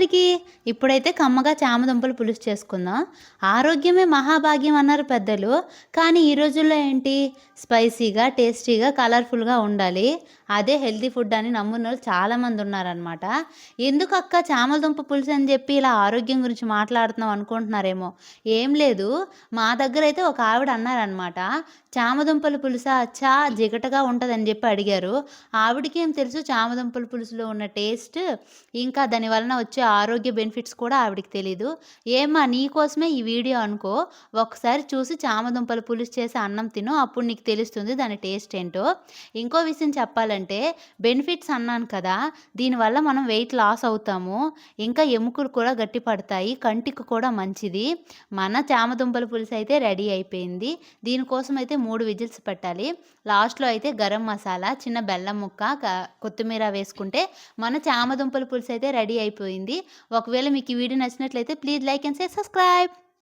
అందరికీ ఇప్పుడైతే కమ్మగా చామదుంపలు పులుసు చేసుకుందాం. ఆరోగ్యమే మహాభాగ్యం అన్నారు పెద్దలు. కానీ ఈ రోజుల్లో ఏంటి? స్పైసీగా టేస్టీగా కలర్ఫుల్గా ఉండాలి. అదే హెల్తీ ఫుడ్ అని నమ్మున్న వాళ్ళు చాలామంది ఉన్నారనమాట ఎందుకు అక్క చామదుంప పులుసు అని చెప్పి ఇలా ఆరోగ్యం గురించి మాట్లాడుతున్నాం అనుకుంటున్నారేమో? ఏం లేదు. మా దగ్గర అయితే ఒక ఆవిడ అన్నారనమాట చామదుంపల పులుసా చా జిగటగా ఉంటుందని చెప్పి అడిగారు. ఆవిడకి ఏం తెలుసు? చామదుంపల పులుసులో ఉన్న టేస్ట్ ఇంకా దాని వలన వచ్చే ఆరోగ్య బెనిఫిట్స్ కూడా ఆవిడకి తెలీదు. ఏమ్మా నీకోసమే ఈ వీడియో అనుకో. ఒకసారి చూసి చామదుంపల పులుసు చేసి అన్నం తిను అప్పుడు నీకు తెలుస్తుంది దాని టేస్ట్ ఏంటో. ఇంకో విషయం చెప్పాలంటే బెనిఫిట్స్ అన్నాను కదా దీనివల్ల మనం వెయిట్ లాస్ అవుతాము. ఇంకా ఎముకలు కూడా గట్టి పడతాయి కంటికి కూడా మంచిది. మన చామదుంపల పులుసు అయితే రెడీ అయిపోయింది. దీనికోసం అయితే మూడు విజిల్స్ పెట్టాలి. లాస్ట్లో అయితే గరం మసాలా చిన్న బెల్లం ముక్క కొత్తిమీర వేసుకుంటే మన చామదుంపల పులుసు అయితే రెడీ అయిపోయింది. ఒకవేళ మీకు ఈ వీడియో నచ్చినట్లయితే please like and say subscribe.